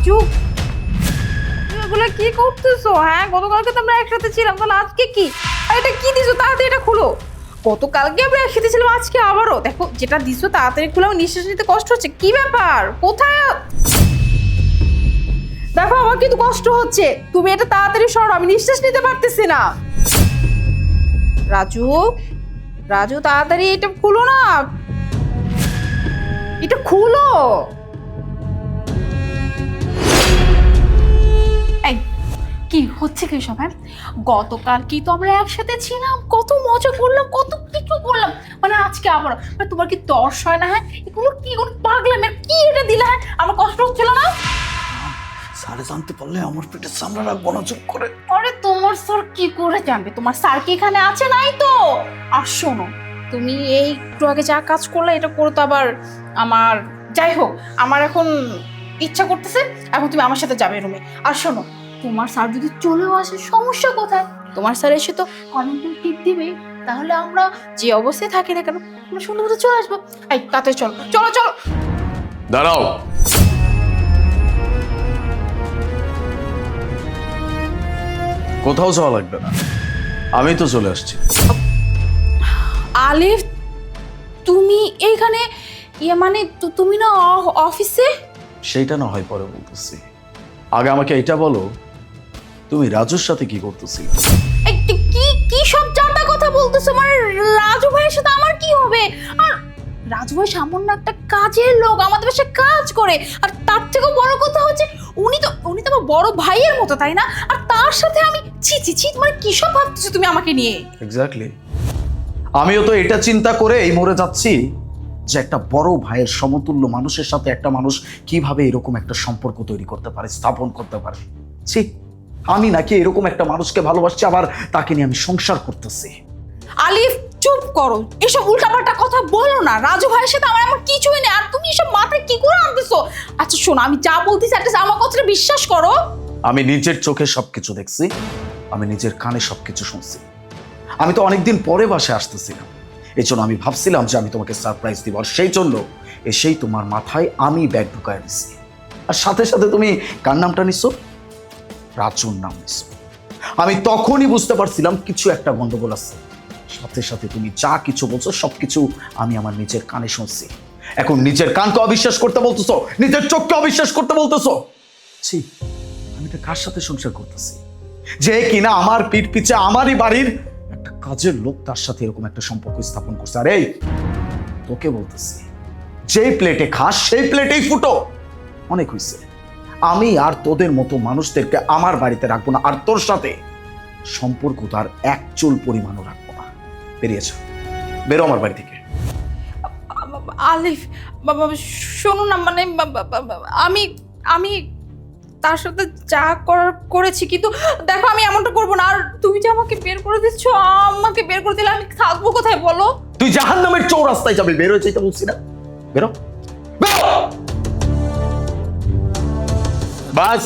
রাজু? এগুলো কি করতেছো? হ্যাঁ গতকালকে তো আমরা একসাথে ছিলাম, তাহলে আজকে কি? আর এটা কি দিছো? তাড়াতাড়ি এটা খুলো। গতকালকে আমরা একসাথে ছিলাম, আজকে আবারও। দেখো, যেটা দিছো তাড়াতাড়ি খুলে, আমার নিঃশ্বাস নিতে কষ্ট হচ্ছে। কি ব্যাপার? কোথায় দেখো, আমার কিন্তু কষ্ট হচ্ছে। তুমি এটা তাড়াতাড়ি সরো, আমি নিঃশ্বাস নিতে পারতেছি না। রাজু? রাজু, তাড়াতাড়ি এটা খুলো না। এটা খুলো। কি হচ্ছে কি সব হ্যাঁ? গতকাল কি তো আমরা একসাথে ছিলাম? কত মজা করলাম কত কিছু করলাম। মানে আজকে আবার মানে তোমার কি দর্শ হয় না হ্যাঁ? এগুলো কি কোনো পাগলাম কি এটা দিলে হ্যাঁ? আমার কষ্ট হচ্ছিল না? স্যারে জানতে পারলে আমার পেটে সামলা রাখব না চুপ করে। আরে তোমার স্যার কি করে জানবে? তোমার স্যার কি এখানে আছে নাই তো? আর শোনো তুমি এই একটু আগে যা কাজ করলে এটা করে তো আবার আমার যাই হোক আমার এখন ইচ্ছা করতেছে এখন তুমি আমার সাথে যাবে রুমে আর শোনো তোমার স্যার যদি চলেও আসে সমস্যা কোথায়? তোমার স্যার এসে তো কমেন্টের টিপ দিবে তাহলে আমরা যে অবস্থায় থাকি না কেন আমরা সুন্দর মতো চলে আসব। এই তাতে চলো চলো চলো। দাঁড়াও। কোথাও যাওয়া লাগবে না। আমি তো চলে আসছি। আলিফ তুমি এইখানে ইয়ে মানে তুমি না অ- অফিসে? সেইটা না হয় পরে বলতেছি। আগে আমাকে এটা বলো তুমি রাজুর সাথে কি করতেছিলে? কি- কি সব জাতা কথা বলতেছো? মানে রাজু ভাইয়ের সাথে আমার কি হবে? আর রাজু ভাই সামান্য একটা কাজের লোক আমাদের বাসায় কাজ করে। আর তার থেকেও বড় কথা হচ্ছে উনি তো উনি তো আমার বড় ভাইয়ের মতো তাই না? আর তার সাথে আমি ছি ছি ছি মানে কি সব ভাবতেছো তুমি আমাকে নিয়ে? এক্স্যাক্টলি আমিও তো এটা চিন্তা করে এই মরে যাচ্ছি যে একটা বড় ভাইয়ের সমতুল্য মানুষের সাথে একটা মানুষ কীভাবে এরকম একটা সম্পর্ক তৈরি করতে পারে স্থাপন করতে পারে। ছি। আমি নাকি এরকম একটা মানুষকে ভালোবাসছি আবার তাকে নিয়ে আমি সংসার করতেছি। আলিফ চুপ করো। এসব উল্টাপাল্টা কথা বলো না। রাজু ভাইয়ের সাথে আমার এমন কিছুই নেই। আর তুমি এসব মাথায় কি করে আনতেছো? আচ্ছা শোনো আমি যা বলতেছি একটা আমার কথাটা বিশ্বাস করো। আমি নিজের চোখে সবকিছু দেখছি আমি নিজের কানে সবকিছু শুনছি। আমি তো অনেকদিন পরে বাসে আসতেছিলাম। এই জন্য আমি ভাবছিলাম যে আমি তোমাকে সারপ্রাইজ দিব আর সেই জন্য এসেই তোমার মাথায় আমি ব্যাগ ঢুকায় দিছি। আর সাথে সাথে তুমি কার নামটা নিছো? রাজুর নাম আমি তখনই বুঝতে পারছিলাম কিছু একটা গন্ডগোল আছে। সাথে সাথে তুমি যা কিছু বলছো, সবকিছু আমি আমার নিজের কানে শুনছি। এখন নিজের কানকে অবিশ্বাস করতে বলতেছো, নিজের চোখকে অবিশ্বাস করতে বলতেছো। ছি, আমি তো কার সাথে সংসার করতেছি? যে কিনা আমার পিঠ পিছে আমারই বাড়ির একটা কাজের লোক তার সাথে এরকম একটা সম্পর্ক স্থাপন করছে। আরে তোকে বলতেছি, যেই প্লেটে খাস, সেই প্লেটেই ফুটো। অনেক হয়েছে আমি আর তোদের মতো মানুষদেরকে আমার বাড়িতে রাখব না আর তোর সাথে সম্পর্ক তার এক চুল পরিমাণও রাখব না। বেরিয়েছ বেরো আমার বাড়ি থেকে। আলিফ বাবা শোনো না মানে আমি আমি তার সাথে যা করার করেছি কিন্তু দেখো আমি এমনটা করব না। আর তুমি যে আমাকে বের করে দিচ্ছ আমাকে বের করে দিলে আমি থাকব কোথায় বলো? তুই জাহান নামের চৌরাস্তায় যাবি বেরো চাইতে বলছি না। বেরো। বাস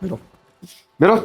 বেরো বেরো